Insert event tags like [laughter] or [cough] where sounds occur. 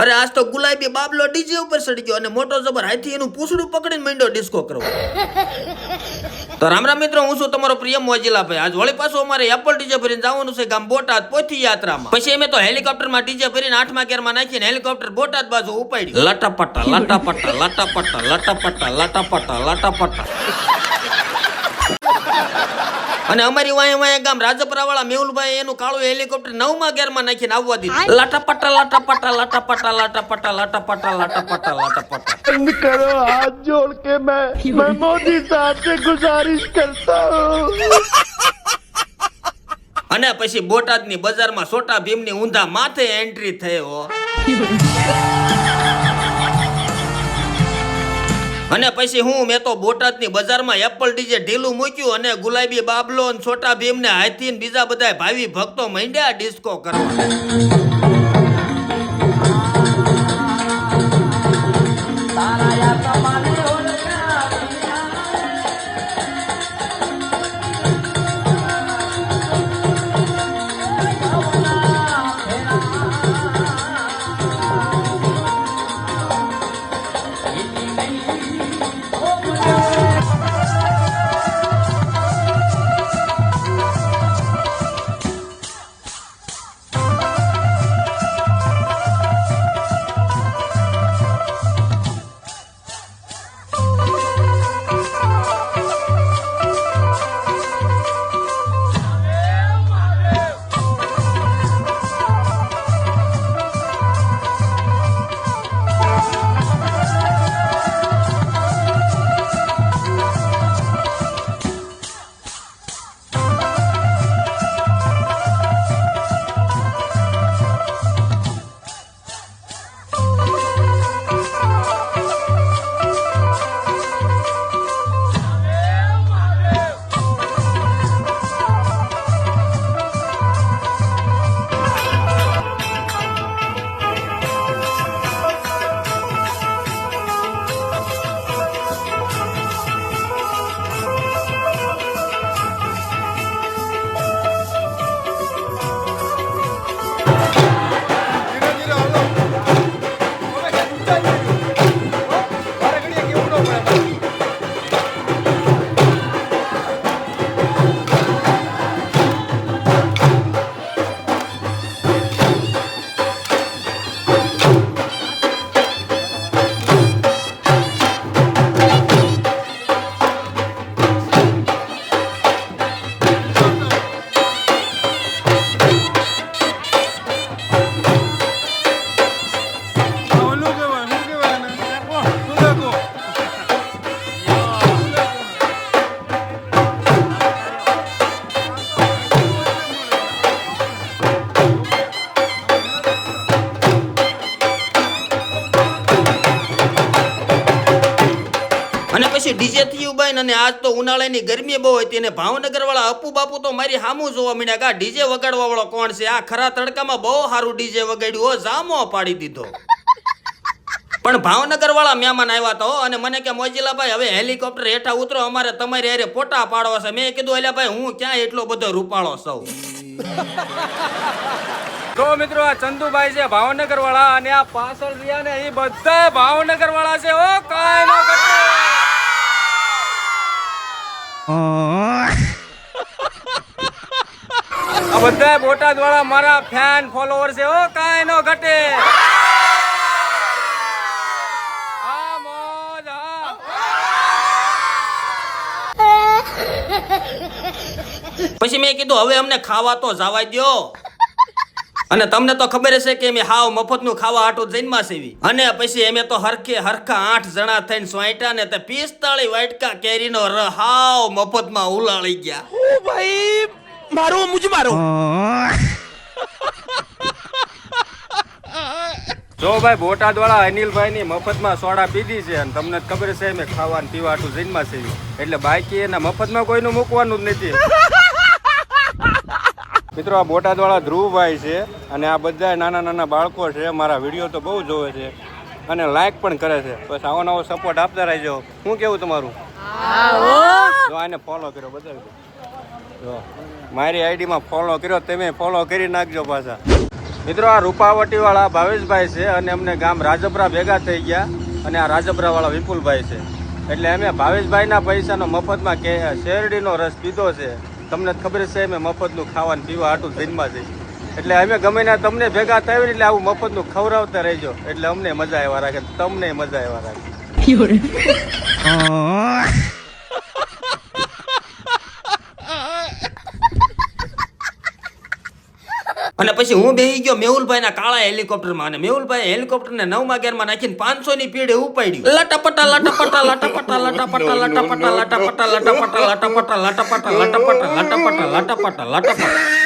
અરે આજ તો ગુલાબી બાબલો ડીજે ઉપર ચડી ગયો અને મોટો જબર હાથી એનું પૂછડું પકડીને માંડ્યો ડિસ્કો કરવો. તો રામ રામ મિત્રો, હું છું તમારો પ્રિય મોજીલા ભાઈ આજ વળી પાછું અમારે એપલ ડીજે ભરીને જવાનું છે ગામ બોટાદ પોથી યાત્રામાં. પછી અમે તો હેલિકોપ્ટરમાં ડીજે ભરીને આઠમા ગેરમાં નાખીને હેલિકોપ્ટર બોટાદ બાજુ ઉપાડી લટાપટા લટાપટા લટાપટા લટાપટા લટાપટા લટાપટા. અને અમારી વાય વાય ગામ રાજપરા વાળા મેહુલભાઈ એનું કાળું હેલિકોપ્ટર નવમાં ગેરમાં નાખીને આવવા દીધું. લાટા પટા લાટા પટા લાટા પટા લાટા પટા લાટા પટા લાટા પટા લાટા પટા કરો હાથ જોડ કે મેં મેં મોદી સાથે સે ગુજારિશ કરતા. અને પછી બોટાદની બજારમાં સોટા ભીમની ઊંધા માથે એન્ટ્રી થયો. [laughs] અને પછી હું, મેં તો બોટાદની બજારમાં એપલ ડીજે ઢીલું મૂક્યું અને ગુલાબી બાબલો અને છોટા હાથી ને બીજા બધા ભાવિ ભક્તો માંડ્યા ડિસ્કો કરવા. અને ડીજે થયું બાઈ અને આજ તો ઉનાળાની ગરમી બહુ હતી અને ભાવનગર વાળા અપુ બાપુ તો મારી હામું જોવા મળ્યા કે આ ડીજે વગાડવા વાળો કોણ છે? આ ખરા તડકામાં બહુ સારું ડીજે વગાડ્યું હો, જામો પાડી દીધો. પણ ભાવનગર વાળા મહેમાન આવ્યા તો અને મને કે મોજીલાભાઈ, હવે હેલિકોપ્ટર હેઠા ઉતરો, અમારે તમારી હારે ફોટા પાડવા છે. મેં કીધું એટલે ભાઈ, હું ક્યાં એટલો બધો રૂપાળો સૌ તો મિત્રો, આ ચંદુભાઈ છે ભાવનગર વાળા અને આ પાછળ રહ્યા ને એ બધા ભાવનગર વાળા છે ઓ કાંઈ. બધા બોટાદ વાળા મારા ફેન ફોલોવર છે. ઓ કાંઈ નો ઘટે. પછી મેં કીધું હવે અમને ખાવા તો જવા દ્યો. અને તમને તો ખબર હશે કે મેં હાવ મફતનું ખાવા આટું જન્મા સેવી અને પછી એમે તો હરખે હરખા આઠ જણા થઈને સ્વાઈટા ને તે પિસ્તાળી વાટકા કેરીનો હાવ મફતમાં ઉલાળી ગયા. મારો મુજ મારો. જો ભાઈ બોટાદ વાળા અનિલભાઈ ની મફતમાં સોડા પીધી છે અને તમને ખબર છે મેં ખાવાનું પીવાટું જીનમાં છે. એટલે બાકી એના મફતમાં કોઈનું મૂકવાનું જ નથી. મિત્રો આ બોટાદ વાળા ધ્રુવભાઈ છે અને આ બધા નાના નાના બાળકો છે. મારા વીડિયો તો બહુ જોવે છે અને લાઈક પણ કરે છે. બસ આવો નવો સપોર્ટ આપતા રહેજો. શું કેવું તમારું? તો આને ફોલો કર્યો બધા મારી આઈડીમાં ફોલો કર્યો તમે ફોલો કરી નાખજો પાછા. મિત્રો આ રૂપાવટીવાળા ભાવેશભાઈ છે અને અમને ગામ રાજપરા ભેગા થઈ ગયા અને આ રાજપરાવાળા વિપુલભાઈ છે. એટલે અમે ભાવેશભાઈના પૈસાનો મફતમાં કે શેરડીનો રસ પીધો છે. તમને ખબર છે અમે મફતનું ખાવાનું પીવા હાટું ધીનમાં છે એટલે અમે ગમે ને તમને ભેગા થાય એટલે આવું મફતનું ખવડાવતા રહેજો. એટલે અમને મજા આવ્યા રાખે તમને મજા આવ્યા રાખે. અને પછી હું બેહી ગયો મેહુલભાઈ ના કાળા હેલિકોપ્ટરમાં અને મેહુલભાઈ હેલિકોપ્ટર ને નવમા ગેરમાં નાખીને પાંચસો ની પીડે ઉપાડ્યું લટપટા લટપટા લટપટા લટપટા લટપટા લટપટા લટપટા લટપટા લટપટા લટપટા લટપટા લટપટા લટપટા લટપટા